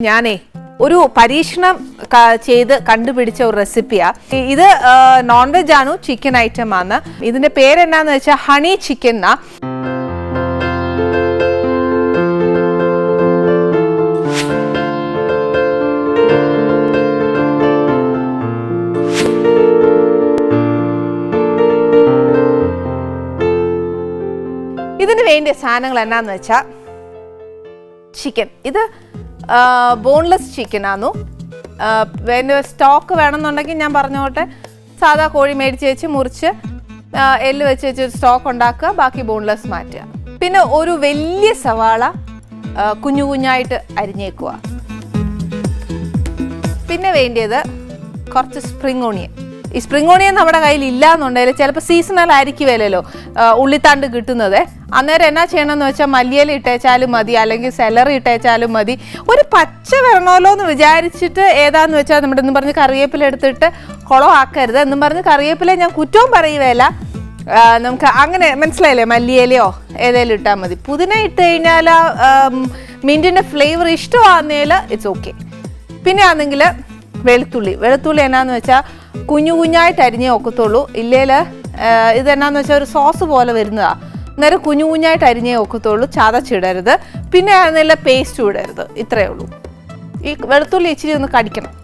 ഞാനേ ഒരു പരീക്ഷണം ചെയ്ത് കണ്ടുപിടിച്ച ഒരു റെസിപ്പിയാ. ഇത് നോൺ വെജ് ആണ് ചിക്കൻ ഐറ്റം ആണ്. ഇതിന്റെ പേരെന്നാന്ന് വെച്ചാൽ ഹണി ചിക്കൻ എന്നാ ഇതിന് വേണ്ടിയ സാധനങ്ങൾ എന്നാന്ന് വെച്ചാൽ ചിക്കൻ ഇത് ബോൺലെസ് ചിക്കൻ ആന്നു. പിന്നെ സ്റ്റോക്ക് വേണമെന്നുണ്ടെങ്കിൽ ഞാൻ പറഞ്ഞോട്ടെ. സാധാ കോഴി മേടിച്ച് വെച്ച് മുറിച്ച് എല്ല് വെച്ച് വെച്ച് ഒരു സ്റ്റോക്ക് ഉണ്ടാക്കുക ബാക്കി ബോൺലെസ് മാറ്റുക. പിന്നെ ഒരു വലിയ സവാള കുഞ്ഞു കുഞ്ഞായിട്ട് അരിഞ്ഞേക്കുക. പിന്നെ വേണ്ടിയത് കുറച്ച് സ്പ്രിംഗ് ഓണിയൻ ഈ സ്പ്രിംഗ് ഓണിയൻ നമ്മുടെ കയ്യിൽ ഇല്ല എന്നുണ്ടെങ്കിൽ ചിലപ്പോൾ സീസണൽ ആയിരിക്കുമല്ലോ ഉള്ളിത്താണ്ട് കിട്ടുന്നത്. അന്നേരം എന്നാ ചെയ്യണമെന്ന് വെച്ചാൽ മല്ലിയില ഇട്ടേച്ചാലും മതി അല്ലെങ്കിൽ സെലറി ഇട്ടേച്ചാലും മതി. ഒരു പച്ച വരണമല്ലോ എന്ന് വിചാരിച്ചിട്ട് ഏതാന്ന് വെച്ചാൽ നമ്മുടെ എന്ന് പറഞ്ഞ് കറിവേപ്പില എടുത്തിട്ട് കുളം ആക്കരുത് എന്നും പറഞ്ഞ് കറിവേപ്പില ഞാൻ കുറ്റവും പറയുകയല്ല. നമുക്ക് അങ്ങനെ മനസ്സിലായില്ലേ? മല്ലിയിലയോ ഏതേലും ഇട്ടാൽ മതി. പുതിന ഇട്ട് കഴിഞ്ഞാൽ മിന്റിന്റെ ഫ്ലേവർ ഇഷ്ടമാകുന്നതിൽ ഇറ്റ്സ് ഓക്കെ പിന്നെ ആണെങ്കിൽ വെളുത്തുള്ളി. വെളുത്തുള്ളി എന്നാന്ന് വെച്ചാൽ കുഞ്ഞു കുഞ്ഞായിട്ട് അരിഞ്ഞേ ഒക്കത്തുള്ളൂ. ഇല്ലേൽ ഇതെന്നാന്ന് വെച്ചാൽ ഒരു സോസ് പോലെ വരുന്നതാ. അന്നേരം കുഞ്ഞു കുഞ്ഞായിട്ട് അരിഞ്ഞേ ഒക്കത്തുള്ളൂ ചതച്ചിടരുത്. പിന്നെ നല്ല പേസ്റ്റ് ഇടരുത് ഇത്രയേ ഉള്ളൂ. ഈ വെളുത്തുള്ളി ഇച്ചിരി ഒന്ന് കടിക്കണം.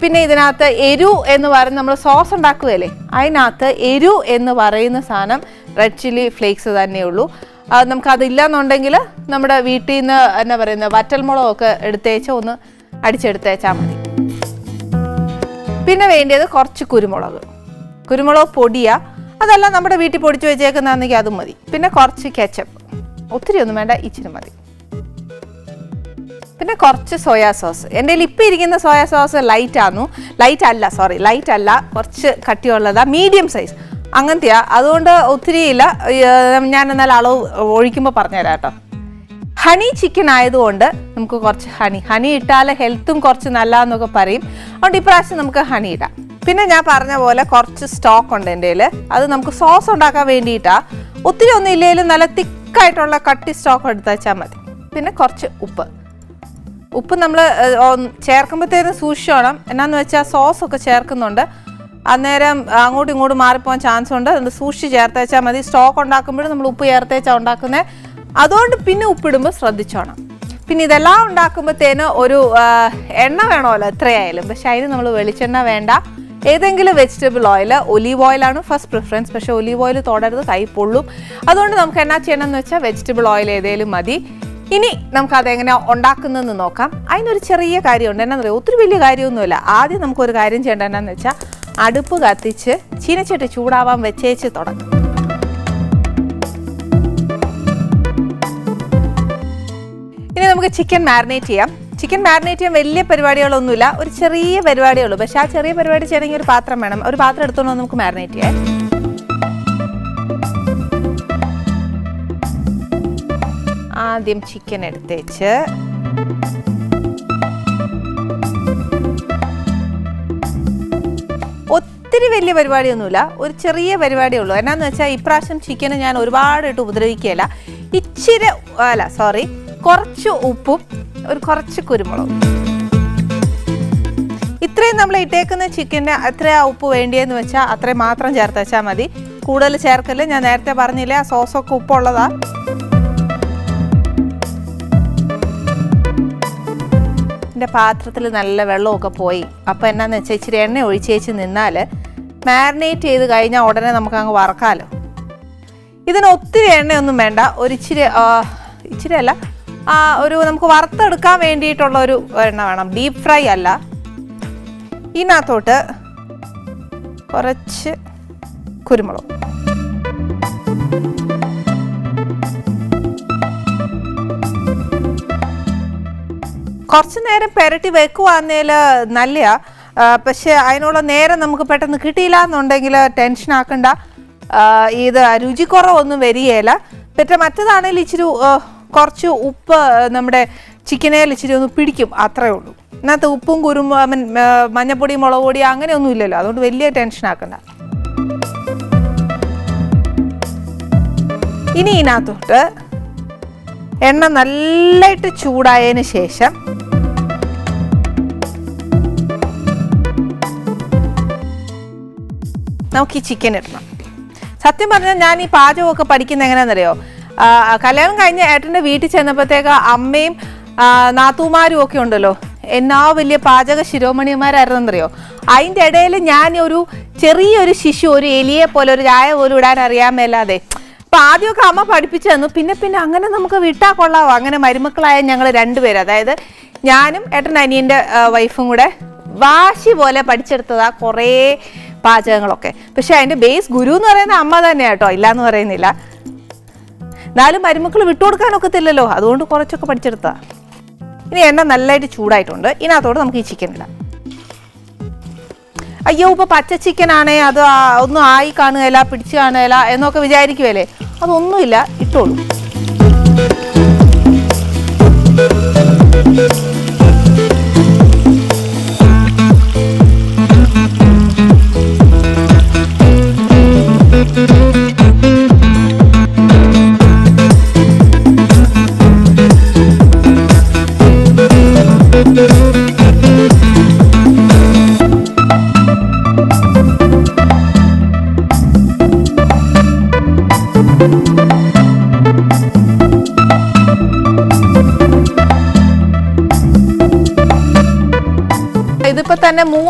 പിന്നെ ഇതിനകത്ത് എരു എന്ന് പറയുന്ന നമ്മൾ സോസ് ഉണ്ടാക്കുകയല്ലേ അതിനകത്ത് എരു എന്ന് പറയുന്ന സാധനം റെഡ് ചില്ലി ഫ്ലേക്സ് തന്നെയുള്ളൂ ഉള്ളൂ. നമുക്ക് അതില്ലാന്നുണ്ടെങ്കിൽ നമ്മുടെ വീട്ടിൽ നിന്ന് എന്നാ പറയുന്നത് വറ്റൽമുളകൊക്കെ എടുത്തേച്ച് ഒന്ന് അടിച്ചെടുത്തേച്ചാൽ മതി. പിന്നെ വേണ്ടിയത് കുറച്ച് കുരുമുളക്. കുരുമുളക് പൊടിയാ. അതല്ല നമ്മുടെ വീട്ടിൽ പൊടിച്ചു വെച്ചേക്കുന്നതാണെങ്കിൽ അതും മതി. പിന്നെ കുറച്ച് കെച്ചപ്പ് ഒത്തിരി ഒന്നും വേണ്ട ഇച്ചിരി മതി. പിന്നെ കുറച്ച് സോയാ സോസ് എന്റെ കയ്യിൽ ഇപ്പം ഇരിക്കുന്ന സോയാ സോസ് ലൈറ്റ് ആന്നു. ലൈറ്റ് അല്ല സോറി ലൈറ്റ് അല്ല. കുറച്ച് കട്ടിയുള്ളതാ മീഡിയം സൈസ് അങ്ങനത്തെയാ. അതുകൊണ്ട് ഒത്തിരിയില്ല. ഞാൻ എന്നാൽ അളവ് ഒഴിക്കുമ്പോൾ പറഞ്ഞുതരാം കേട്ടോ. ഹണി ചിക്കൻ ആയതുകൊണ്ട് നമുക്ക് കുറച്ച് ഹണി. ഹണി ഇട്ടാൽ ഹെൽത്തും കുറച്ച് നല്ലതെന്നൊക്കെ പറയും. അതുകൊണ്ട് ഇപ്രാവശ്യം നമുക്ക് ഹണി ഇടാം. പിന്നെ ഞാൻ പറഞ്ഞ പോലെ കുറച്ച് സ്റ്റോക്ക് ഉണ്ട് എന്റെ അത് നമുക്ക് സോസ് ഉണ്ടാക്കാൻ വേണ്ടിയിട്ടാണ് ഒത്തിരി ഒന്നും ഇല്ലെങ്കിലും നല്ല തിക്കായിട്ടുള്ള കട്ടി സ്റ്റോക്ക് എടുത്ത് മതി. പിന്നെ കുറച്ച് ഉപ്പ്. ഉപ്പ് നമ്മൾ ചേർക്കുമ്പോഴത്തേനും സൂക്ഷിച്ചോണം എന്നാന്ന് വെച്ചാൽ സോസ് ഒക്കെ ചേർക്കുന്നുണ്ട്. അന്നേരം അങ്ങോട്ടും ഇങ്ങോട്ടും മാറിപ്പോകാൻ ചാൻസ് ഉണ്ട്. അത് സൂക്ഷിച്ച് ചേർത്ത് വെച്ചാൽ മതി. സ്റ്റോക്ക് ഉണ്ടാക്കുമ്പോഴും നമ്മൾ ഉപ്പ് ചേർത്ത് വെച്ചാൽ ഉണ്ടാക്കുന്നത് അതുകൊണ്ട് പിന്നെ ഉപ്പിടുമ്പോൾ ശ്രദ്ധിച്ചോണം. പിന്നെ ഇതെല്ലാം ഉണ്ടാക്കുമ്പോഴത്തേന് ഒരു എണ്ണ വേണമല്ലോ എത്രയായാലും. പക്ഷെ അതിന് നമ്മൾ വെളിച്ചെണ്ണ വേണ്ട. ഏതെങ്കിലും വെജിറ്റബിൾ ഓയിൽ ഒലീവ് ഓയിലാണ് ഫസ്റ്റ് പ്രിഫറൻസ് പക്ഷേ ഒലീവ് ഓയിൽ തൊടരുത് കൈ പൊള്ളും. അതുകൊണ്ട് നമുക്ക് എന്നാ ചെയ്യണമെന്ന് വെച്ചാൽ വെജിറ്റബിൾ ഓയിൽ ഏതെങ്കിലും മതി. ഇനി നമുക്ക് അതെങ്ങനെ ഉണ്ടാക്കുന്നതെന്ന് നോക്കാം. അതിനൊരു ചെറിയ കാര്യമുണ്ട്. എന്നാ പറയുക ഒത്തിരി വലിയ കാര്യമൊന്നുമില്ല. ആദ്യം നമുക്കൊരു കാര്യം ചെയ്യേണ്ട എന്നാന്ന് വെച്ചാൽ അടുപ്പ് കത്തിച്ച് ചീനച്ചട്ടി ചൂടാവാൻ വെച്ചേച്ച് തുടങ്ങും. ഇനി നമുക്ക് ചിക്കൻ മാരിനേറ്റ് ചെയ്യാം. ചിക്കൻ മാരിനേറ്റ് ചെയ്യാൻ വലിയ പരിപാടികളൊന്നുമില്ല. ഒരു ചെറിയ പരിപാടിയേ ഉള്ളൂ പക്ഷേ ആ ചെറിയ പരിപാടി ചെയ്യണമെങ്കിൽ ഒരു പാത്രം വേണം. ഒരു പാത്രം എടുത്തോണ്ട് നമുക്ക് മാരിനേറ്റ് ചെയ്യാം. ആദ്യം ചിക്കൻ എടുത്തേച്ച്. ഒത്തിരി വലിയ പരിപാടിയൊന്നുമില്ല. ഒരു ചെറിയ പരിപാടിയേ ഉള്ളൂ എന്നാന്ന് വെച്ചാൽ ഇപ്രാവശ്യം ചിക്കന് ഞാൻ ഒരുപാടായിട്ട് ഉപദ്രവിക്കുകയില്ല. ഇച്ചിരി അല്ല സോറി കുറച്ച് ഉപ്പും ഒരു കുറച്ച് കുരുമുളകും. ഇത്രയും നമ്മൾ ഇട്ടേക്കുന്ന ചിക്കന്റെ എത്രയാ ഉപ്പ് വേണ്ടിയെന്ന് വെച്ചാൽ അത്രയും മാത്രം ചേർത്ത് വെച്ചാൽ മതി. കൂടുതൽ ചേർക്കൽ ഞാൻ നേരത്തെ പറഞ്ഞില്ലേ ആ സോസൊക്കെ ഉപ്പുള്ളതാ. എന്റെ പാത്രത്തിൽ നല്ല വെള്ളമൊക്കെ പോയി. അപ്പോൾ എന്നാന്ന് വെച്ചാൽ ഇച്ചിരി എണ്ണ ഒഴിച്ചേച്ച് നിന്നാൽ മാരിനേറ്റ് ചെയ്ത് കഴിഞ്ഞാൽ ഉടനെ നമുക്ക് അങ്ങ് വറക്കാമല്ലോ ഇതിന് ഒത്തിരി എണ്ണയൊന്നും വേണ്ട. ഒരിച്ചിരി ഇച്ചിരി അല്ല ഒരു നമുക്ക് വറുത്തെടുക്കാൻ വേണ്ടിയിട്ടുള്ള ഒരു എണ്ണ വേണം. ഡീപ്പ് ഫ്രൈ അല്ല. ഇതിനകത്തോട്ട് കുറച്ച് കുരുമുളക്. കുറച്ച് നേരം പെരട്ടി വെക്കുവാന്നേൽ നല്ല പക്ഷെ അതിനുള്ള നേരം നമുക്ക് പെട്ടെന്ന് കിട്ടിയില്ല എന്നുണ്ടെങ്കിൽ ടെൻഷൻ ആക്കണ്ട. ഇത് രുചിക്കുറവൊന്നും വരികയില്ല. പക്ഷെ മറ്റേതാണെങ്കിൽ ഇച്ചിരി കുറച്ച് ഉപ്പ് നമ്മുടെ ചിക്കനേൽ ഇച്ചിരി ഒന്ന് പിടിക്കും അത്രേ ഉള്ളൂ. അതിനകത്ത് ഉപ്പും കുരുമ്പ് മഞ്ഞപ്പൊടി മുളക് പൊടി അങ്ങനെയൊന്നും ഇല്ലല്ലോ. അതുകൊണ്ട് വലിയ ടെൻഷൻ ആക്കണ്ട. ഇനി ഇതിനകത്തോട്ട് എണ്ണ നല്ലതായിട്ട് ചൂടായതിന് ശേഷം നമുക്ക് ഈ ചിക്കൻ ഇടണം. സത്യം പറഞ്ഞാൽ ഞാൻ ഈ പാചകമൊക്കെ പഠിക്കുന്ന എങ്ങനെയാണെന്നറിയോ? കല്യാണം കഴിഞ്ഞ ഏട്ടന്റെ വീട്ടിൽ ചെന്നപ്പോഴത്തേക്ക് അമ്മയും നാത്തൂമാരും ഒക്കെ ഉണ്ടല്ലോ. എന്നാ വലിയ പാചക ശിരോമണിമാരായിരുന്നെന്നറിയോ? അതിന്റെ ഇടയിൽ ഞാൻ ഒരു ചെറിയൊരു ശിശു ഒരു എലിയെ പോലെ ഒരു ചായ പോലും ഇടാൻ അറിയാമല്ലാതെ അപ്പൊ ആദ്യമൊക്കെ അമ്മ പഠിപ്പിച്ചു തന്നു. പിന്നെ പിന്നെ അങ്ങനെ നമുക്ക് വിട്ടാൽ കൊള്ളാവോ? അങ്ങനെ മരുമക്കളായ ഞങ്ങൾ രണ്ടുപേരും അതായത് ഞാനും ഏട്ടൻ അനിയന്റെ വൈഫും കൂടെ വാശി പോലെ പഠിച്ചെടുത്തതാ കുറേ പാചകങ്ങളൊക്കെ. പക്ഷേ അതിന്റെ ബേസ് ഗുരു എന്ന് പറയുന്ന അമ്മ തന്നെ കേട്ടോ. ഇല്ലയെന്ന് പറയുന്നില്ല. എന്നാലും മരുമക്കൾ വിട്ടുകൊടുക്കാനൊക്കത്തില്ലല്ലോ. അതുകൊണ്ട് കുറച്ചൊക്കെ പഠിച്ചെടുത്താ. ഇനി എണ്ണ നല്ലതായിട്ട് ചൂടായിട്ടുണ്ട്. ഇതിനകത്തോട് നമുക്ക് ഈ ചിക്കൻ ഇടാം. അയ്യോ ഇപ്പൊ പച്ച ചിക്കൻ ആണേ. അത് ഒന്നും ആയി കാണുകയില്ല പിടിച്ച് കാണുകയില്ല എന്നൊക്കെ വിചാരിക്കുവല്ലേ? അതൊന്നുമില്ല ഇട്ടോളൂ.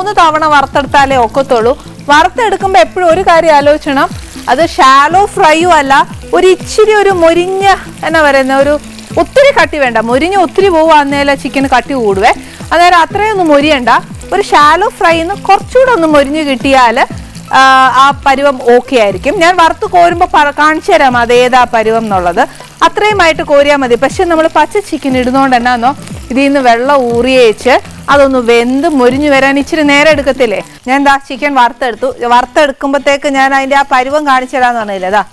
മൂന്ന് തവണ വറുത്തെടുത്താലേ ഒക്കത്തുള്ളൂ. വറുത്തെടുക്കുമ്പോൾ എപ്പോഴും ഒരു കാര്യം ആലോചിക്കണം അത് ഷാലോ ഫ്രൈയും അല്ല ഒരു ഇച്ചിരി ഒരു മൊരിഞ്ഞ എന്നാ പറയുന്ന ഒരു ഒത്തിരി കട്ടി വേണ്ട. മുരിഞ്ഞ് ഒത്തിരി പോവാന്നേല ചിക്കൻ കട്ടി കൂടുവേ. അന്നേരം അത്രയൊന്നും മുരിയണ്ട. ഒരു ഷാലോ ഫ്രൈന്ന് കുറച്ചുകൂടെ ഒന്ന് മുരിഞ്ഞ് കിട്ടിയാൽ ആ പരുവം ഓക്കെ ആയിരിക്കും. ഞാൻ വറുത്ത് കോരുമ്പോൾ കാണിച്ചു തരാം അത് ഏതാ പരുവം എന്നുള്ളത്. അത്രയുമായിട്ട് കോരിയാൽ മതി. പക്ഷെ നമ്മൾ പച്ച ചിക്കൻ ഇടുന്നതുകൊണ്ട് എന്നാന്നോ ഇതിൽ നിന്ന് വെള്ളം ഊറിയേച്ച് അതൊന്ന് വെന്ത് മുരിഞ്ഞു വരാൻ ഇച്ചിരി നേരം എടുക്കത്തില്ലേ? ഞാൻ എന്താ ചിക്കൻ വറുത്തെടുത്തു. വറുത്തെടുക്കുമ്പോഴത്തേക്ക് ഞാൻ അതിന്റെ ആ പരുവം കാണിച്ചു തരാന്ന് പറഞ്ഞില്ലേ? അതാ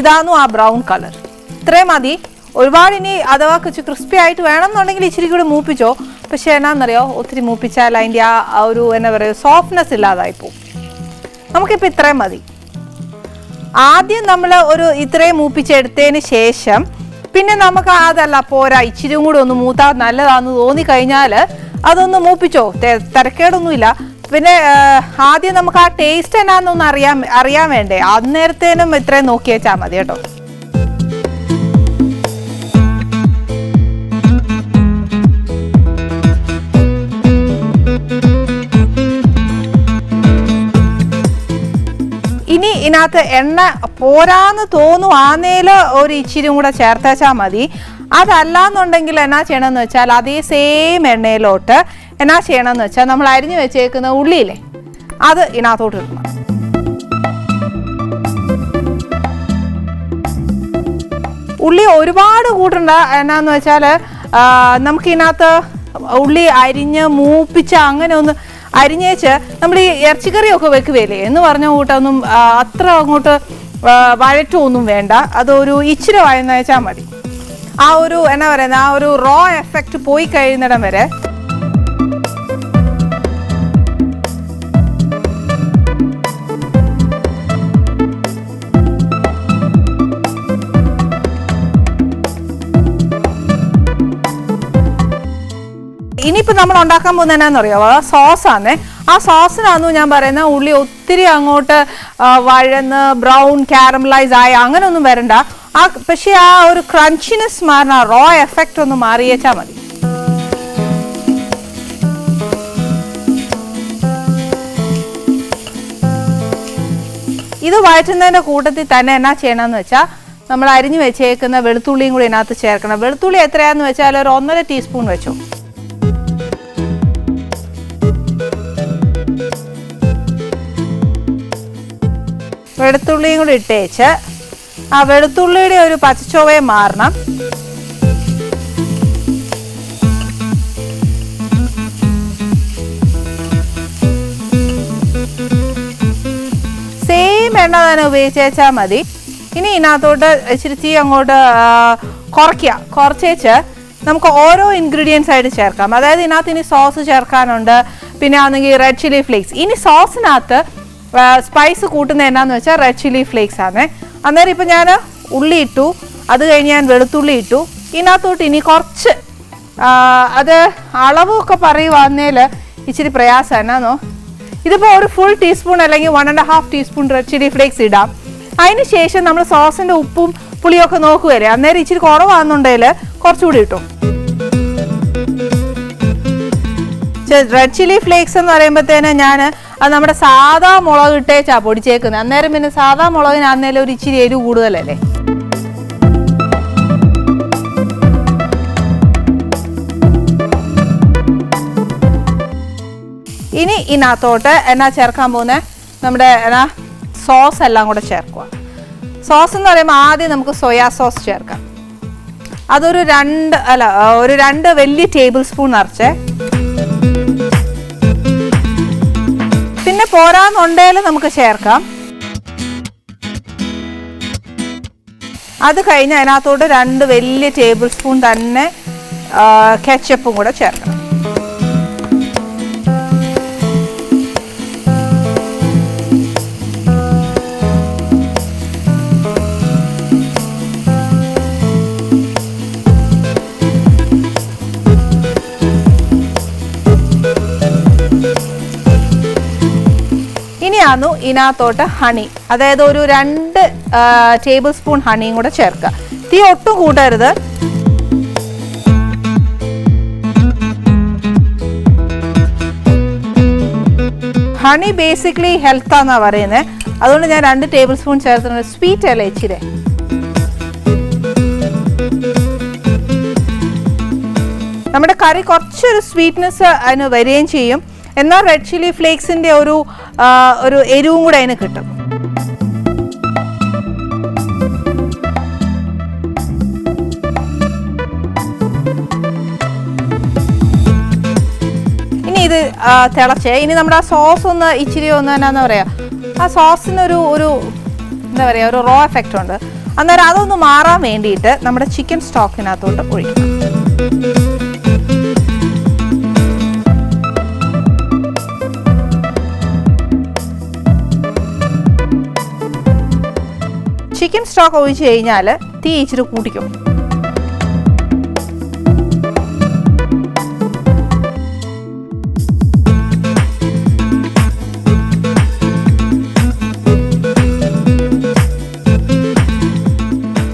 ഇതാന്നു ആ ബ്രൗൺ കളർ. ഇത്രയും മതി. ഒരുപാട് ഇനി അഥവാ കുറച്ച് ക്രിസ്പി ആയിട്ട് വേണം എന്നുണ്ടെങ്കിൽ ഇച്ചിരി കൂടി മൂപ്പിച്ചോ. പക്ഷേ എന്നാന്നറിയോ? ഒത്തിരി മൂപ്പിച്ചാൽ അതിന്റെ ആ ആ ഒരു എന്നാ പറയുക സോഫ്റ്റ്നെസ് ഇല്ലാതായി പോകും നമുക്കിപ്പോൾ ഇത്രയും മതി. ആദ്യം നമ്മൾ ഒരു ഇത്രയും മൂപ്പിച്ചെടുത്തതിന് ശേഷം പിന്നെ നമുക്ക് അതല്ല പോരാ ഇച്ചിരി കൂടെ ഒന്ന് മൂത്താൽ നല്ലതാണെന്ന് തോന്നിക്കഴിഞ്ഞാൽ അതൊന്ന് മൂപ്പിച്ചോ? തിരക്കേടൊന്നുമില്ല. പിന്നെ ആദ്യം നമുക്ക് ആ ടേസ്റ്റ് എന്നാന്നൊന്ന് അറിയാൻ അറിയാൻ വേണ്ടേ? അന്നേരത്തേനും ഇത്രയും നോക്കി വെച്ചാൽ മതി കേട്ടോ. ഇനി ഇതിനകത്ത് എണ്ണ പോരാന്ന് തോന്നുവാന്നേൽ ഒരു ഇച്ചിരി കൂടെ ചേർത്തേച്ചാൽ മതി. അതല്ലാന്നുണ്ടെങ്കിൽ എന്നാ ചെയ്യണമെന്ന് വെച്ചാൽ അതേ സെയിം എണ്ണയിലോട്ട് എന്നാ ചെയ്യണമെന്ന് വെച്ചാൽ നമ്മൾ അരിഞ്ഞു വെച്ചേക്കുന്ന ഉള്ളിയില്ലേ അത് ഇതിനകത്തോട്ട് ഇടണം. ഉള്ളി ഒരുപാട് കൂട്ടുണ്ട്. എന്നാന്ന് വെച്ചാൽ നമുക്കിതിനകത്ത് ഉള്ളി അരിഞ്ഞ് മൂപ്പിച്ച് അങ്ങനെ ഒന്ന് അരിഞ്ഞേച്ച് നമ്മൾ ഈ ഇറച്ചിക്കറിയൊക്കെ വെക്കുകയില്ലേ എന്ന് പറഞ്ഞ കൂട്ടൊന്നും അത്ര അങ്ങോട്ട് വഴറ്റൊന്നും വേണ്ട. അതൊരു ഇച്ചിരി വഴന്നയച്ചാൽ മതി. ആ ഒരു എന്നാ പറയുന്നത് ആ ഒരു റോ എഫക്റ്റ് പോയി കഴിയുന്നിടം വരെ ഇനിയിപ്പോൾ നമ്മൾ ഉണ്ടാക്കാൻ പോകുന്നത് എന്നാന്ന് അറിയാമോ സോസ് ആണ് ആ സോസിനാണെന്ന് ഞാൻ പറയുന്നത് ഉള്ളി ഒത്തിരി അങ്ങോട്ട് വഴന്ന് ബ്രൗൺ കാരമലൈസ് ആയ അങ്ങനെ ഒന്നും വരണ്ട. ആ പക്ഷേ ആ ഒരു ക്രഞ്ചിനെസ് മാറണ റോ എഫക്റ്റ് ഒന്ന് മാറിയേച്ചാൽ മതി. ഇത് വഴറ്റുന്നതിന്റെ കൂട്ടത്തിൽ തന്നെ എന്നാ ചെയ്യണമെന്ന് വെച്ചാൽ നമ്മൾ അരിഞ്ഞു വെച്ചേക്കുന്ന വെളുത്തുള്ളിയും കൂടി ഇതിനകത്ത് ചേർക്കണം. വെളുത്തുള്ളി എത്രയാന്ന് വെച്ചാൽ ഒരു ഒന്നര ടീസ്പൂൺ വെച്ചു. വെളുത്തുള്ളിയും കൂടി ഇട്ടേച്ച് ആ വെളുത്തുള്ളിയുടെ ഒരു പച്ചച്ചോവയെ മാറണം. സെയിം എണ്ണ തന്നെ ഉപയോഗിച്ചാൽ മതി. ഇനി ഇതിനകത്തോട്ട് ഇച്ചിരി അങ്ങോട്ട് കുറയ്ക്കുക. കുറച്ചേച്ച് നമുക്ക് ഓരോ ഇൻഗ്രീഡിയൻസ് ആയിട്ട് ചേർക്കാം. അതായത് ഇതിനകത്ത് ഇനി സോസ് ചേർക്കാനുണ്ട്. പിന്നെ ആണെങ്കിൽ റെഡ് ചില്ലി ഫ്ലേക്സ് ഇനി സോസിനകത്ത് സ്പൈസ് കൂട്ടുന്ന എന്നാന്ന് വെച്ചാൽ റെഡ് ചില്ലി ഫ്ലേക്സ് ആണ് അന്നേരം ഇപ്പം ഞാൻ ഉള്ളി ഇട്ടു അത് കഴിഞ്ഞ് ഞാൻ വെളുത്തുള്ളി ഇട്ടു. ഇതിനകത്തോട്ട് ഇനി കുറച്ച് അത് അളവൊക്കെ പറയുവാന്നേൽ ഇച്ചിരി പ്രയാസം. എന്നാന്നോ? ഇതിപ്പോൾ ഒരു ഫുൾ ടീസ്പൂൺ അല്ലെങ്കിൽ one and half teaspoon red chilli flakes ഇടാം. അതിന് ശേഷം നമ്മൾ സോസിന്റെ ഉപ്പും പുളിയൊക്കെ നോക്കുകയല്ലേ അന്നേരം ഇച്ചിരി കുറവാണെന്നുണ്ടെങ്കിൽ കുറച്ചുകൂടി ഇട്ടു. റെഡ് ചില്ലി ഫ്ലേക്സ് എന്ന് പറയുമ്പോഴത്തേന് ഞാൻ അത് നമ്മുടെ സാധാ മുളക് ഇട്ടേച്ചാ പൊടിച്ചേക്കുന്നത്. അന്നേരം പിന്നെ സാധാ മുളകിന് അന്നേരം ഒരു ഇച്ചിരി എരിവ് കൂടുതലല്ലേ? ഇനി ഇതിനകത്തോട്ട് എന്നാ ചേർക്കാൻ പോകുന്നത് നമ്മുടെ എന്നാ സോസ് എല്ലാം കൂടെ ചേർക്കുക. സോസ് എന്ന് പറയുമ്പോൾ ആദ്യം നമുക്ക് സോയാ സോസ് ചേർക്കാം. അതൊരു രണ്ട് അല്ല ഒരു രണ്ട് വലിയ ടേബിൾ സ്പൂൺ നിറച്ചേ പോരാന്നുണ്ടെങ്കിൽ നമുക്ക് ചേർക്കാം. അത് കഴിഞ്ഞ് അതിനകത്തോട്ട് രണ്ട് വലിയ ടേബിൾ സ്പൂൺ തന്നെ കെച്ചപ്പും കൂടെ ചേർക്കണം. ഇനിയാന്നു ഇതിനകത്തോട്ട് ഹണി അതായത് ഒരു രണ്ട് ടേബിൾ സ്പൂൺ ഹണിയും കൂടെ ചേർക്കുക. തീ ഒട്ടും കൂട്ടരുത്. ഹണി ബേസിക്കലി ഹെൽത്ത് ആണെന്നാ പറയുന്നത് അതുകൊണ്ട് ഞാൻ രണ്ട് ടേബിൾ സ്പൂൺ ചേർത്തിട്ടുണ്ട്. സ്വീറ്റ് അല്ലേ ഇച്ചിരി? നമ്മുടെ കറി കുറച്ചൊരു സ്വീറ്റ്നെസ് അതിന് വരികയും ചെയ്യും. എന്നാൽ റെഡ് ചില്ലി ഫ്ലേക്സിന്റെ ഒരു ഒരു എരിവും കൂടെ അതിന് കിട്ടും. ഇനി ഇത് തിളച്ച്. ഇനി നമ്മുടെ ആ സോസ് ഒന്ന് ഇച്ചിരി ഒന്ന് എന്നാന്ന് പറയാ. ആ സോസിനൊരു ഒരു എന്താ പറയാ ഒരു റോ എഫക്റ്റ് ഉണ്ട്. അന്നേരം അതൊന്ന് മാറാൻ വേണ്ടിയിട്ട് നമ്മുടെ ചിക്കൻ സ്റ്റോക്കിനകത്തോട്ട് ഒഴിക്കും. ചിക്കൻ സ്റ്റോക്ക് ഒഴിച്ച് കഴിഞ്ഞാൽ തീ ഇച്ചിരി കൂട്ടിക്കും.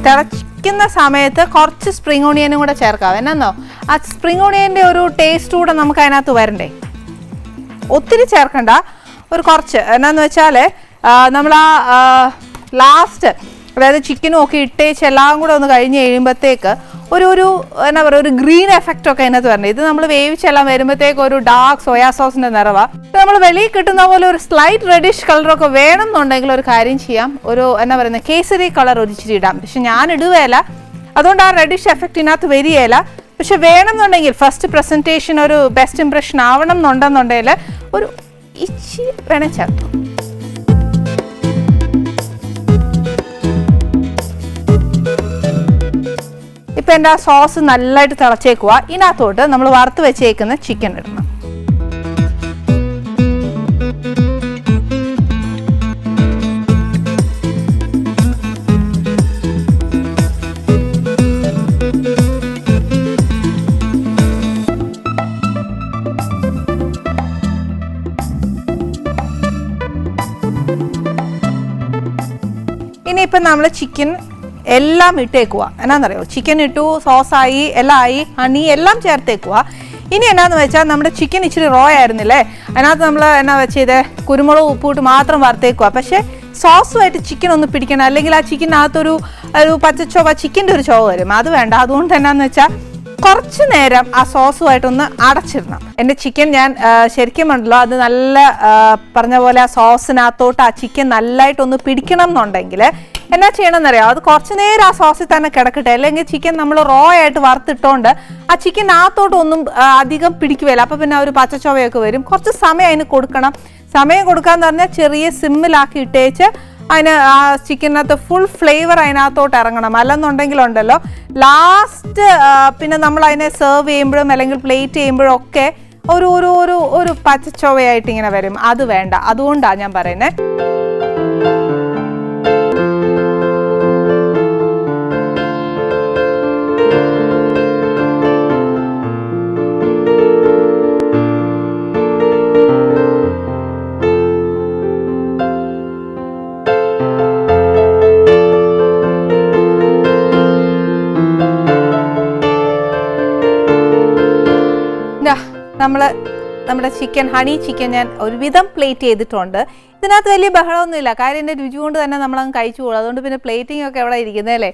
തിളയ്ക്കുന്ന സമയത്ത് കുറച്ച് സ്പ്രിംഗ് ഓണിയനും കൂടെ ചേർക്കാം എന്നാന്നോ? ആ സ്പ്രിംഗ് ഓണിയന്റെ ഒരു ടേസ്റ്റ് കൂടെ നമുക്ക് അതിനകത്ത് വരണ്ടേ? ഒത്തിരി ചേർക്കണ്ട. ഒരു കുറച്ച്. എന്നാന്ന് വെച്ചാൽ നമ്മൾ ആ ലാസ്റ്റ് അതായത് ചിക്കനും ഒക്കെ ഇട്ടേ എല്ലാം കൂടെ ഒന്ന് കഴിഞ്ഞ് കഴിയുമ്പോഴത്തേക്ക് ഒരു ഒരു എന്നാ പറയുക ഒരു ഗ്രീൻ എഫക്റ്റ് ഒക്കെ അതിനകത്ത് വരണം. ഇത് നമ്മൾ വേവിച്ചെല്ലാം വരുമ്പോഴത്തേക്ക് ഒരു ഡാർക്ക് സോയാ സോസിന്റെ നിറവാ. നമ്മൾ വെളിയിൽ കിട്ടുന്ന പോലെ ഒരു സ്ലൈറ്റ് റെഡിഷ് കളറൊക്കെ വേണം എന്നുണ്ടെങ്കിൽ ഒരു കാര്യം ചെയ്യാം. ഒരു എന്നാ പറയുന്നത് കേസരി കളർ ഒരിച്ചിരി ഇടാം. പക്ഷെ ഞാൻ ഇടുകയല്ല അതുകൊണ്ട് ആ റെഡിഷ് എഫക്റ്റ് ഇതിനകത്ത് വരികയില്ല പക്ഷെ വേണമെന്നുണ്ടെങ്കിൽ ഫസ്റ്റ് പ്രസന്റേഷൻ ഒരു ബെസ്റ്റ് ഇംപ്രഷൻ ആവണം എന്നുണ്ടെന്നുണ്ടെങ്കിൽ ഒരു ഇച്ചി വേണം ചേർക്കാം. ഇപ്പം എന്റെ ആ സോസ് നല്ലതായിട്ട് തിളച്ചേക്കുക ഇതിനകത്തോട്ട് നമ്മൾ വറുത്ത് വെച്ചേക്കുന്ന ചിക്കൻ ഇടണം. ഇനിയിപ്പം നമ്മൾ ചിക്കൻ എല്ലാം ഇട്ടേക്കുക എന്നാന്നറിയോ? ചിക്കൻ ഇട്ടു സോസായി എല്ലാം ആയി ഹണി എല്ലാം ചേർത്തേക്കുക ഇനി എന്നാന്ന് വെച്ചാൽ നമ്മുടെ ചിക്കൻ ഇച്ചിരി റോ ആയിരുന്നില്ലേ? അതിനകത്ത് നമ്മൾ എന്നാ വെച്ചത്? കുരുമുളക് ഉപ്പിട്ട് മാത്രം വറുത്തേക്കുക പക്ഷേ സോസുമായിട്ട് ചിക്കൻ ഒന്ന് പിടിക്കണം. അല്ലെങ്കിൽ ആ ചിക്കനകത്തൊരു ഒരു പച്ചച്ചോവ ചിക്കന്റെ ഒരു ചോവ വരും. അത് വേണ്ട. അതുകൊണ്ട് എന്നാന്ന് വെച്ചാൽ കുറച്ച് നേരം ആ സോസുമായിട്ടൊന്ന് അടച്ചിടണം. എന്റെ ചിക്കൻ ഞാൻ ശരിക്കും ഉണ്ടല്ലോ അത് നല്ല പറഞ്ഞ പോലെ ആ സോസിനകത്തോട്ട് ആ ചിക്കൻ നല്ലതായിട്ടൊന്ന് പിടിക്കണം എന്നുണ്ടെങ്കിൽ എന്നാ ചെയ്യണമെന്നറിയാം? അത് കുറച്ച് നേരം ആ സോസിൽ തന്നെ കിടക്കട്ടെ. അല്ലെങ്കിൽ ചിക്കൻ നമ്മൾ റോ ആയിട്ട് വറുത്തിട്ടോണ്ട് ആ ചിക്കൻ ആ, അധികം പിടിക്കുകയില്ല. അപ്പം പിന്നെ ആ ഒരു പച്ചച്ചോവയൊക്കെ വരും. കുറച്ച് സമയം അതിന് കൊടുക്കണം. സമയം കൊടുക്കാന്ന് പറഞ്ഞാൽ ചെറിയ സിമ്മിലാക്കി ഇട്ടേച്ച് അതിന് ആ ചിക്കനകത്ത് ഫുൾ ഫ്ലേവർ അതിനകത്തോട്ട് ഇറങ്ങണം. അല്ലെന്നുണ്ടെങ്കിലുണ്ടല്ലോ ലാസ്റ്റ് പിന്നെ നമ്മൾ അതിനെ സെർവ് ചെയ്യുമ്പോഴും അല്ലെങ്കിൽ പ്ലേറ്റ് ചെയ്യുമ്പോഴും ഒക്കെ ഒരു ഒരു ഒരു ഒരു പച്ചച്ചൊവയായിട്ട് ഇങ്ങനെ വരും. അത് വേണ്ട. അതുകൊണ്ടാണ് ഞാൻ പറയുന്നത് നമ്മൾ നമ്മുടെ ചിക്കൻ ഹണി ചിക്കൻ ഞാൻ ഒരുവിധം പ്ലേറ്റ് ചെയ്തിട്ടുണ്ട്. ഇതിനകത്ത് വലിയ ബഹളമൊന്നുമില്ല. കാര്യം എന്റെ രുചി കൊണ്ട് തന്നെ നമ്മളങ്ങ് കഴിച്ചു പോകും. അതുകൊണ്ട് പിന്നെ പ്ലേറ്റിംഗ് ഒക്കെ എവിടെ ഇരിക്കുന്നത് അല്ലേ